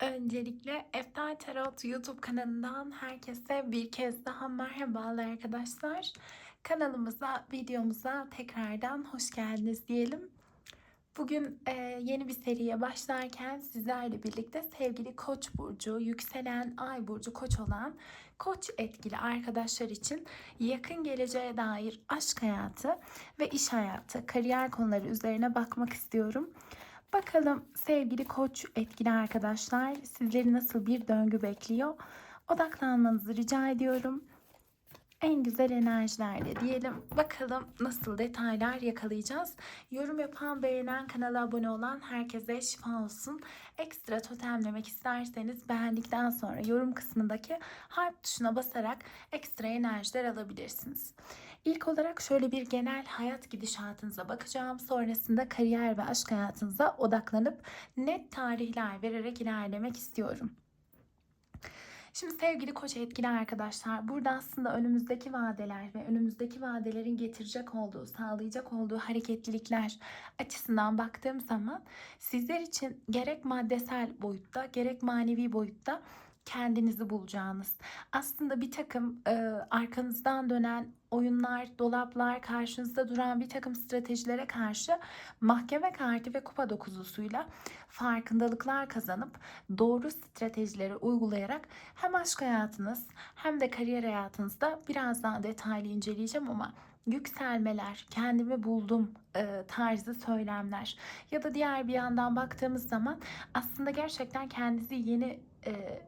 Öncelikle Eftal Tarot YouTube kanalından herkese bir kez daha merhabalar arkadaşlar. Kanalımıza, videomuza tekrardan hoş geldiniz diyelim. Bugün e, yeni bir seriye başlarken sizlerle birlikte sevgili Koç burcu, yükselen Ay burcu Koç olan Koç etkili arkadaşlar için yakın geleceğe dair aşk hayatı ve iş hayatı, kariyer konuları üzerine bakmak istiyorum. Bakalım sevgili koç etkili arkadaşlar sizleri nasıl bir döngü bekliyor? Odaklanmanızı rica ediyorum. En güzel enerjilerle diyelim. Bakalım nasıl detaylar yakalayacağız. Yorum yapan, beğenen, kanala abone olan herkese şifa olsun. Ekstra totemlemek isterseniz beğendikten sonra yorum kısmındaki harf tuşuna basarak ekstra enerjiler alabilirsiniz. İlk olarak şöyle bir genel hayat gidişatınıza bakacağım. Sonrasında kariyer ve aşk hayatınıza odaklanıp net tarihler vererek ilerlemek istiyorum. Şimdi sevgili koç etkili arkadaşlar burada aslında önümüzdeki vadeler ve önümüzdeki vadelerin getirecek olduğu, sağlayacak olduğu hareketlilikler açısından baktığım zaman sizler için gerek maddesel boyutta gerek manevi boyutta kendinizi bulacağınız. Aslında bir takım e, arkanızdan dönen oyunlar, dolaplar, karşınızda duran bir takım stratejilere karşı mahkeme kartı ve kupa dokuzusuyla farkındalıklar kazanıp doğru stratejileri uygulayarak hem aşk hayatınız hem de kariyer hayatınızda biraz daha detaylı inceleyeceğim ama yükselmeler, kendimi buldum e, tarzı söylemler ya da diğer bir yandan baktığımız zaman aslında gerçekten kendinizi yeni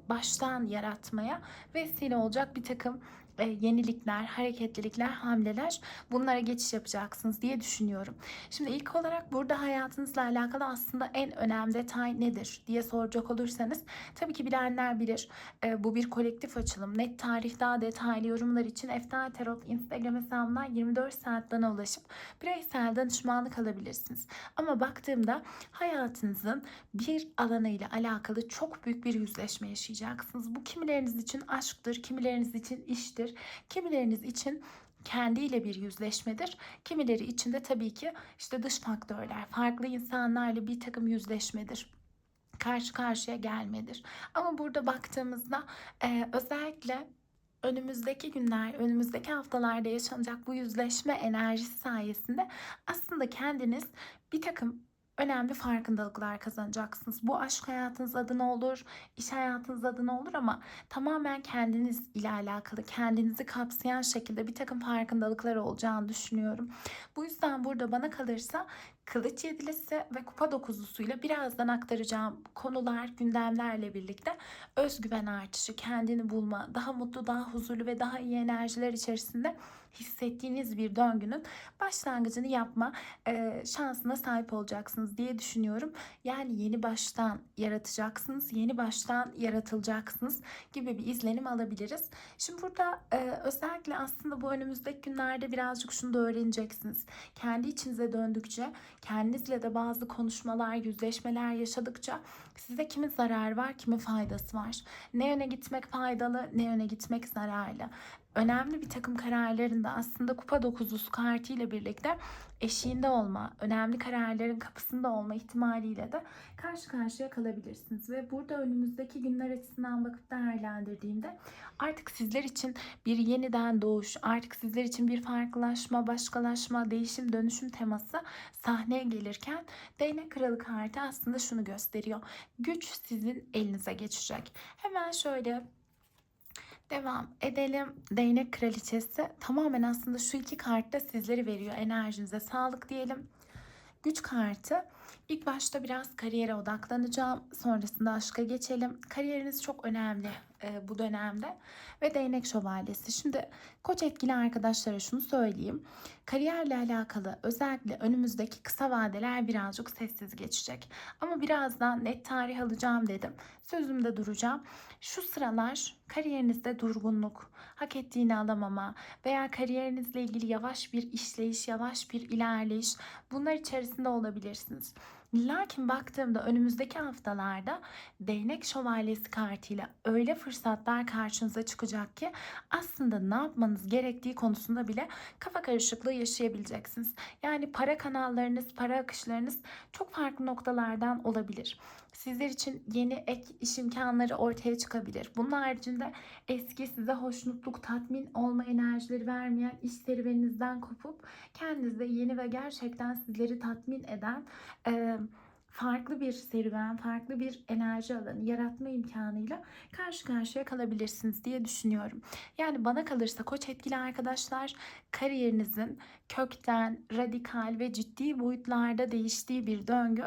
baştan yaratmaya vesile olacak bir takım e, yenilikler, hareketlilikler, hamleler bunlara geçiş yapacaksınız diye düşünüyorum. Şimdi ilk olarak burada hayatınızla alakalı aslında en önemli detay nedir diye soracak olursanız tabii ki bilenler bilir. E, bu bir kolektif açılım. Net tarih daha detaylı yorumlar için Eftal Tarot Instagram hesabından 24 saat bana ulaşıp bireysel danışmanlık alabilirsiniz. Ama baktığımda hayatınızın bir alanıyla alakalı çok büyük bir yüzleşme yaşayacaksınız. Bu kimileriniz için aşktır, kimileriniz için iştir, kimileriniz için kendiyle bir yüzleşmedir. Kimileri için de tabii ki işte dış faktörler, farklı insanlarla bir takım yüzleşmedir karşı karşıya gelmedir. Ama burada baktığımızda e, özellikle önümüzdeki günler, önümüzdeki haftalarda yaşanacak bu yüzleşme enerjisi sayesinde aslında kendiniz bir takım önemli farkındalıklar kazanacaksınız. Bu aşk hayatınız adına olur, iş hayatınız adına olur ama tamamen kendiniz ile alakalı, kendinizi kapsayan şekilde bir takım farkındalıklar olacağını düşünüyorum. Bu yüzden burada bana kalırsa Kılıç yedilisi ve kupa dokuzusuyla birazdan aktaracağım konular, gündemlerle birlikte özgüven artışı, kendini bulma, daha mutlu, daha huzurlu ve daha iyi enerjiler içerisinde hissettiğiniz bir döngünün başlangıcını yapma e, şansına sahip olacaksınız diye düşünüyorum. Yani yeni baştan yaratacaksınız, yeni baştan yaratılacaksınız gibi bir izlenim alabiliriz. Şimdi burada e, özellikle aslında bu önümüzdeki günlerde birazcık şunu da öğreneceksiniz. Kendi içinize döndükçe kendinizle de bazı konuşmalar, yüzleşmeler yaşadıkça size kimin zararı var, kimin faydası var. Ne yöne gitmek faydalı, ne yöne gitmek zararlı. Önemli bir takım kararların da aslında kupa dokuzusu kartıyla birlikte eşiğinde olma, önemli kararların kapısında olma ihtimaliyle de karşı karşıya kalabilirsiniz. Ve burada önümüzdeki günler açısından bakıp değerlendirdiğimde artık sizler için bir yeniden doğuş, artık sizler için bir farklılaşma, başkalaşma, değişim, dönüşüm teması sahneye gelirken değnek kralı kartı aslında şunu gösteriyor. Güç sizin elinize geçecek. Hemen şöyle Devam edelim. Değnek kraliçesi tamamen aslında şu iki kartta sizleri veriyor. Enerjinize sağlık diyelim. Güç kartı. İlk başta biraz kariyere odaklanacağım. Sonrasında aşka geçelim. Kariyeriniz çok önemli e, bu dönemde. Ve değnek şövalyesi. Şimdi koç etkili arkadaşlara şunu söyleyeyim. Kariyerle alakalı özellikle önümüzdeki kısa vadeler birazcık sessiz geçecek. Ama birazdan net tarih alacağım dedim. Sözümde duracağım. Şu sıralar kariyerinizde durgunluk, hak ettiğini alamama veya kariyerinizle ilgili yavaş bir işleyiş, yavaş bir ilerleyiş bunlar içerisinde olabilirsiniz. Lakin baktığımda önümüzdeki haftalarda değnek şövalyesi kartıyla öyle fırsatlar karşınıza çıkacak ki aslında ne yapmanız gerektiği konusunda bile kafa karışıklığı yaşayabileceksiniz. Yani para kanallarınız, para akışlarınız çok farklı noktalardan olabilir. Sizler için yeni ek iş imkanları ortaya çıkabilir. Bunun haricinde eski size hoşnutluk, tatmin olma enerjileri vermeyen iş serüveninizden kopup kendinize yeni ve gerçekten sizleri tatmin eden e, farklı bir serüven, farklı bir enerji alanı yaratma imkanıyla karşı karşıya kalabilirsiniz diye düşünüyorum. Yani bana kalırsa koç etkili arkadaşlar kariyerinizin kökten, radikal ve ciddi boyutlarda değiştiği bir döngü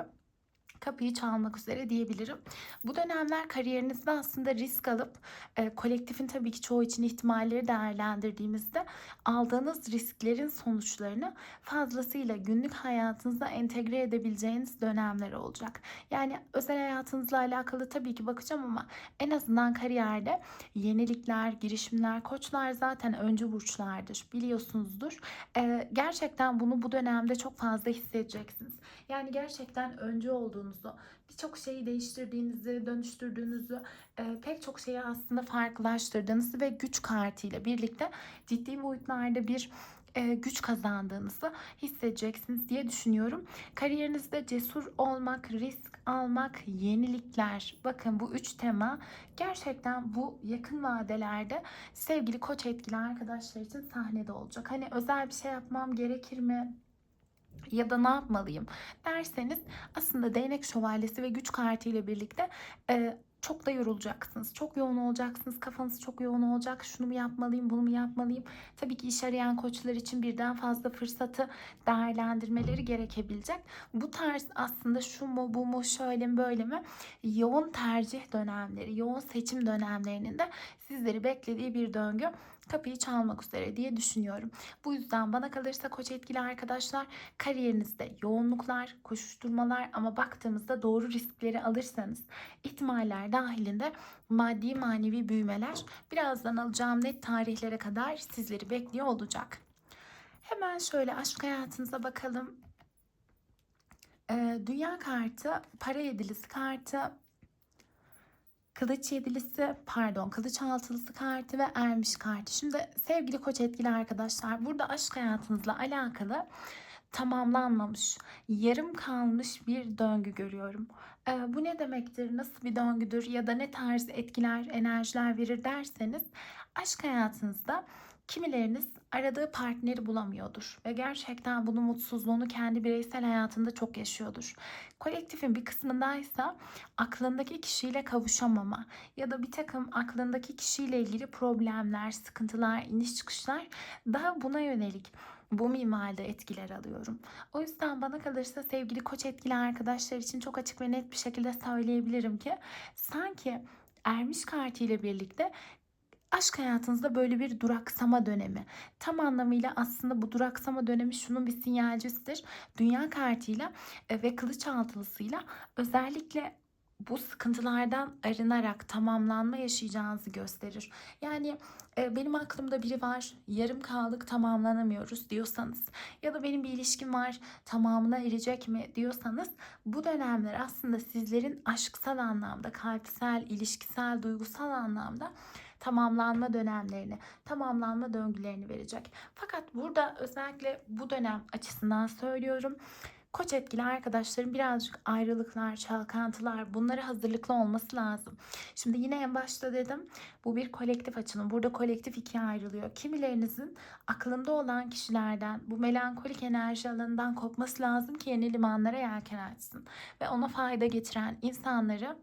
kapıyı çalmak üzere diyebilirim. Bu dönemler kariyerinizde aslında risk alıp e, kolektifin tabii ki çoğu için ihtimalleri değerlendirdiğimizde aldığınız risklerin sonuçlarını fazlasıyla günlük hayatınıza entegre edebileceğiniz dönemler olacak. Yani özel hayatınızla alakalı tabii ki bakacağım ama en azından kariyerde yenilikler, girişimler, koçlar zaten öncü burçlardır biliyorsunuzdur. E, gerçekten bunu bu dönemde çok fazla hissedeceksiniz. Yani gerçekten öncü olduğunuzu, birçok şeyi değiştirdiğinizi, dönüştürdüğünüzü, e, pek çok şeyi aslında farklılaştırdığınızı ve güç kartıyla birlikte ciddi boyutlarda bir e, güç kazandığınızı hissedeceksiniz diye düşünüyorum. Kariyerinizde cesur olmak, risk almak, yenilikler. Bakın bu üç tema gerçekten bu yakın vadelerde sevgili koç etkili arkadaşlar için sahnede olacak. Hani özel bir şey yapmam gerekir mi? Ya da ne yapmalıyım derseniz aslında değnek şövalyesi ve güç kartı ile birlikte e, çok da yorulacaksınız. Çok yoğun olacaksınız. Kafanız çok yoğun olacak. Şunu mu yapmalıyım, bunu mu yapmalıyım? Tabii ki iş arayan koçlar için birden fazla fırsatı değerlendirmeleri gerekebilecek. Bu tarz aslında şu mu, bu mu, şöyle mi, böyle mi? Yoğun tercih dönemleri, yoğun seçim dönemlerinin de sizleri beklediği bir döngü kapıyı çalmak üzere diye düşünüyorum. Bu yüzden bana kalırsa koç etkili arkadaşlar kariyerinizde yoğunluklar, koşuşturmalar ama baktığımızda doğru riskleri alırsanız ihtimaller dahilinde maddi manevi büyümeler birazdan alacağım net tarihlere kadar sizleri bekliyor olacak. Hemen şöyle aşk hayatınıza bakalım. Ee, dünya kartı, para yedilisi kartı, Kılıç yedilisi, pardon kılıç altılısı kartı ve ermiş kartı. Şimdi sevgili koç etkili arkadaşlar burada aşk hayatınızla alakalı tamamlanmamış, yarım kalmış bir döngü görüyorum. Ee, bu ne demektir, nasıl bir döngüdür ya da ne tarz etkiler, enerjiler verir derseniz aşk hayatınızda kimileriniz aradığı partneri bulamıyordur ve gerçekten bunun mutsuzluğunu kendi bireysel hayatında çok yaşıyordur. Kolektifin bir kısmındaysa aklındaki kişiyle kavuşamama ya da bir takım aklındaki kişiyle ilgili problemler, sıkıntılar, iniş çıkışlar daha buna yönelik bu mimaride etkiler alıyorum. O yüzden bana kalırsa sevgili koç etkili arkadaşlar için çok açık ve net bir şekilde söyleyebilirim ki sanki ermiş kartı ile birlikte aşk hayatınızda böyle bir duraksama dönemi. Tam anlamıyla aslında bu duraksama dönemi şunun bir sinyalcisidir. Dünya kartıyla e, ve kılıç altılısıyla özellikle bu sıkıntılardan arınarak tamamlanma yaşayacağınızı gösterir. Yani e, benim aklımda biri var, yarım kaldık tamamlanamıyoruz diyorsanız ya da benim bir ilişkim var, tamamına erecek mi diyorsanız bu dönemler aslında sizlerin aşksal anlamda, kalpsel, ilişkisel, duygusal anlamda tamamlanma dönemlerini, tamamlanma döngülerini verecek. Fakat burada özellikle bu dönem açısından söylüyorum. Koç etkili arkadaşların birazcık ayrılıklar, çalkantılar bunlara hazırlıklı olması lazım. Şimdi yine en başta dedim bu bir kolektif açılım. Burada kolektif ikiye ayrılıyor. Kimilerinizin aklında olan kişilerden bu melankolik enerji alanından kopması lazım ki yeni limanlara yelken açsın. Ve ona fayda getiren insanları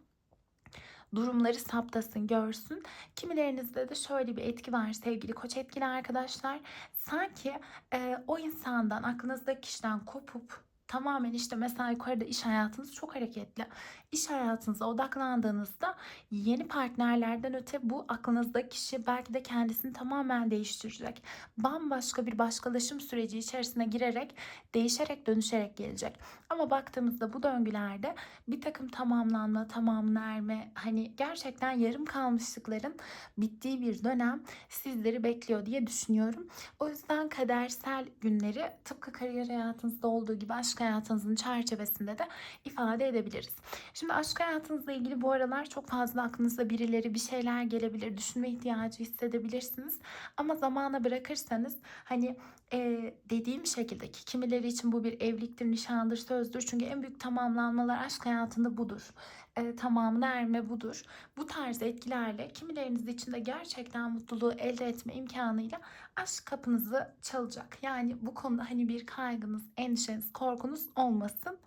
durumları saptasın, görsün. Kimilerinizde de şöyle bir etki var sevgili koç etkili arkadaşlar. Sanki e, o insandan, aklınızdaki kişiden kopup tamamen işte mesela yukarıda iş hayatınız çok hareketli. İş hayatınıza odaklandığınızda yeni partnerlerden öte bu aklınızdaki kişi belki de kendisini tamamen değiştirecek. Bambaşka bir başkalaşım süreci içerisine girerek, değişerek, dönüşerek gelecek. Ama baktığımızda bu döngülerde bir takım tamamlanma, tamamına erme, hani gerçekten yarım kalmışlıkların bittiği bir dönem sizleri bekliyor diye düşünüyorum. O yüzden kadersel günleri tıpkı kariyer hayatınızda olduğu gibi aşk hayatınızın çerçevesinde de ifade edebiliriz. Şimdi aşk hayatınızla ilgili bu aralar çok fazla aklınıza birileri bir şeyler gelebilir. Düşünme ihtiyacı hissedebilirsiniz. Ama zamana bırakırsanız hani e, dediğim şekildeki kimileri için bu bir evliliktir, nişandır, sözdür. Çünkü en büyük tamamlanmalar aşk hayatında budur. E, tamamına erme budur. Bu tarz etkilerle kimileriniz için de gerçekten mutluluğu elde etme imkanıyla aşk kapınızı çalacak. Yani bu konuda hani bir kaygınız, endişeniz, korkunuz olmasın.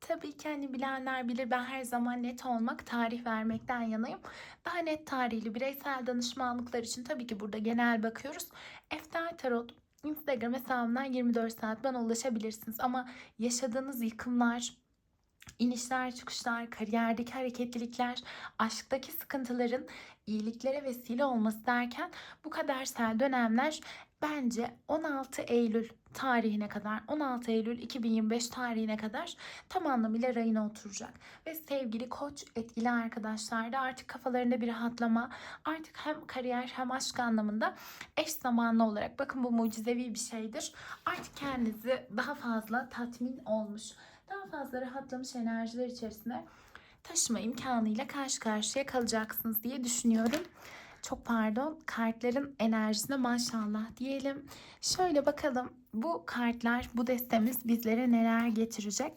Tabii ki hani bilenler bilir ben her zaman net olmak, tarih vermekten yanayım. Daha net tarihli bireysel danışmanlıklar için tabii ki burada genel bakıyoruz. Eftel Tarot Instagram hesabımdan 24 saat bana ulaşabilirsiniz. Ama yaşadığınız yıkımlar, inişler, çıkışlar, kariyerdeki hareketlilikler, aşktaki sıkıntıların iyiliklere vesile olması derken bu kadersel dönemler bence 16 Eylül tarihine kadar 16 Eylül 2025 tarihine kadar tam anlamıyla rayına oturacak. Ve sevgili koç etkili arkadaşlar da artık kafalarında bir rahatlama artık hem kariyer hem aşk anlamında eş zamanlı olarak bakın bu mucizevi bir şeydir. Artık kendinizi daha fazla tatmin olmuş daha fazla rahatlamış enerjiler içerisine taşıma imkanıyla karşı karşıya kalacaksınız diye düşünüyorum. Çok pardon kartların enerjisine maşallah diyelim. Şöyle bakalım bu kartlar bu destemiz bizlere neler getirecek?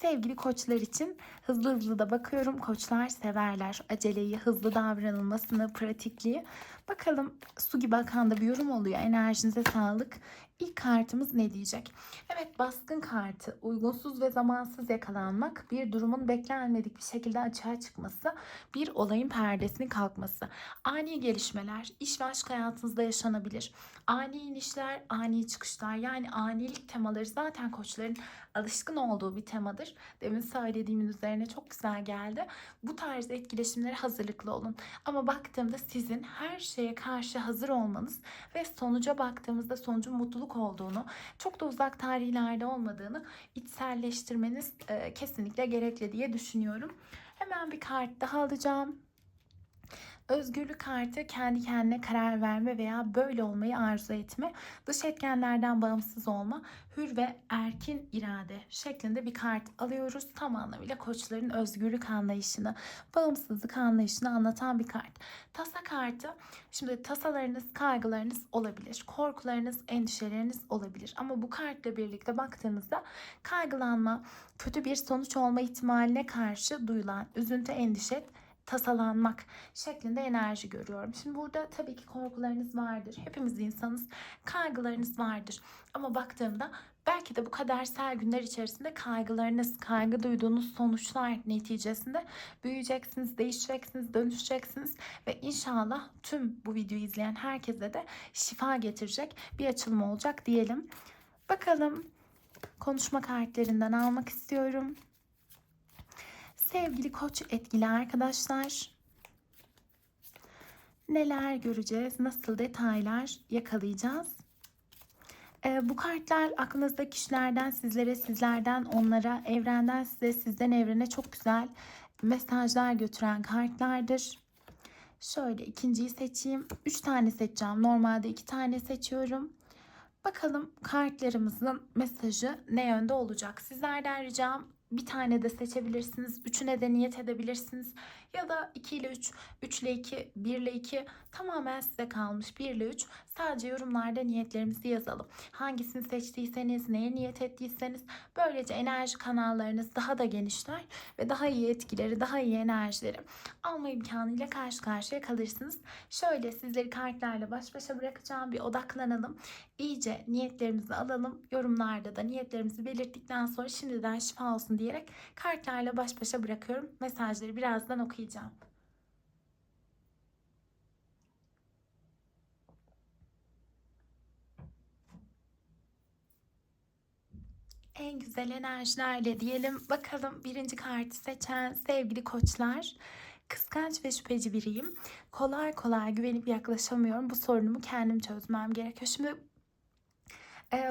Sevgili koçlar için hızlı hızlı da bakıyorum. Koçlar severler aceleyi, hızlı davranılmasını, pratikliği. Bakalım su gibi akan da bir yorum oluyor. Enerjinize sağlık. İlk kartımız ne diyecek? Evet baskın kartı uygunsuz ve zamansız yakalanmak bir durumun beklenmedik bir şekilde açığa çıkması bir olayın perdesinin kalkması ani gelişmeler iş ve aşk hayatınızda yaşanabilir ani inişler ani çıkışlar yani anilik temaları zaten koçların alışkın olduğu bir temadır demin söylediğimin üzerine çok güzel geldi bu tarz etkileşimlere hazırlıklı olun ama baktığımda sizin her şeye karşı hazır olmanız ve sonuca baktığımızda sonucun mutluluk olduğunu çok da uzak tarihlerde olmadığını içselleştirmeniz e, kesinlikle gerekli diye düşünüyorum. Hemen bir kart daha alacağım. Özgürlük kartı kendi kendine karar verme veya böyle olmayı arzu etme, dış etkenlerden bağımsız olma, hür ve erkin irade şeklinde bir kart alıyoruz. Tam anlamıyla koçların özgürlük anlayışını, bağımsızlık anlayışını anlatan bir kart. Tasa kartı, şimdi tasalarınız, kaygılarınız olabilir, korkularınız, endişeleriniz olabilir. Ama bu kartla birlikte baktığınızda kaygılanma, kötü bir sonuç olma ihtimaline karşı duyulan üzüntü, endişe, tasalanmak şeklinde enerji görüyorum. Şimdi burada tabii ki korkularınız vardır. Hepimiz insanız. Kaygılarınız vardır. Ama baktığımda belki de bu kadersel günler içerisinde kaygılarınız, kaygı duyduğunuz sonuçlar neticesinde büyüyeceksiniz, değişeceksiniz, dönüşeceksiniz ve inşallah tüm bu videoyu izleyen herkese de şifa getirecek bir açılım olacak diyelim. Bakalım konuşma kartlarından almak istiyorum. Sevgili koç etkili arkadaşlar. Neler göreceğiz? Nasıl detaylar yakalayacağız? Ee, bu kartlar aklınızdaki kişilerden sizlere, sizlerden onlara, evrenden size, sizden evrene çok güzel mesajlar götüren kartlardır. Şöyle ikinciyi seçeyim. Üç tane seçeceğim. Normalde iki tane seçiyorum. Bakalım kartlarımızın mesajı ne yönde olacak? Sizlerden ricam bir tane de seçebilirsiniz. Üçüne de niyet edebilirsiniz. Ya da 2 ile 3, 3 ile 2, 1 ile 2 tamamen size kalmış. 1 ile 3 sadece yorumlarda niyetlerimizi yazalım. Hangisini seçtiyseniz, neye niyet ettiyseniz böylece enerji kanallarınız daha da genişler ve daha iyi etkileri, daha iyi enerjileri alma imkanıyla karşı karşıya kalırsınız. Şöyle sizleri kartlarla baş başa bırakacağım. Bir odaklanalım. İyice niyetlerimizi alalım. Yorumlarda da niyetlerimizi belirttikten sonra şimdiden şifa olsun diyerek kartlarla baş başa bırakıyorum. Mesajları birazdan okuyacağım. En güzel enerjilerle diyelim. Bakalım birinci kartı seçen sevgili koçlar. Kıskanç ve şüpheci biriyim. Kolay kolay güvenip yaklaşamıyorum. Bu sorunumu kendim çözmem gerekiyor. Şimdi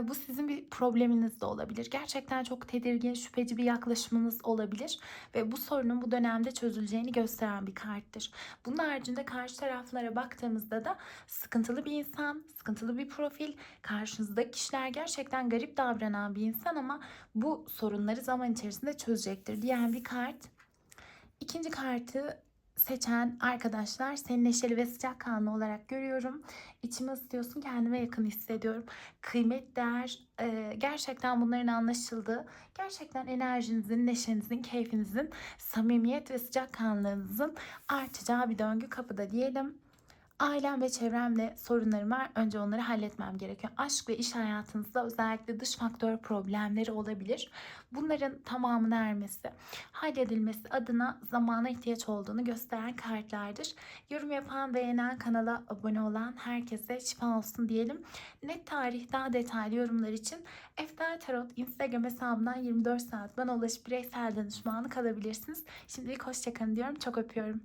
Bu sizin bir probleminiz de olabilir. Gerçekten çok tedirgin, şüpheci bir yaklaşımınız olabilir ve bu sorunun bu dönemde çözüleceğini gösteren bir karttır. Bunun haricinde karşı taraflara baktığımızda da sıkıntılı bir insan, sıkıntılı bir profil, karşınızdaki kişiler gerçekten garip davranan bir insan ama bu sorunları zaman içerisinde çözecektir diyen bir kart. İkinci kartı seçen arkadaşlar seni neşeli ve sıcakkanlı olarak görüyorum. İçimi ısıtıyorsun, kendime yakın hissediyorum. Kıymet, değer, e, gerçekten bunların anlaşıldığı, gerçekten enerjinizin, neşenizin, keyfinizin, samimiyet ve sıcakkanlılığınızın artacağı bir döngü kapıda diyelim. Ailem ve çevremle sorunlarım var. Önce onları halletmem gerekiyor. Aşk ve iş hayatınızda özellikle dış faktör problemleri olabilir. Bunların tamamına ermesi, halledilmesi adına zamana ihtiyaç olduğunu gösteren kartlardır. Yorum yapan, beğenen, kanala abone olan herkese şifa olsun diyelim. Net tarih daha detaylı yorumlar için Eftel Tarot Instagram hesabından 24 saat bana ulaşıp bireysel danışmanlık alabilirsiniz. Şimdilik hoşçakalın diyorum. Çok öpüyorum.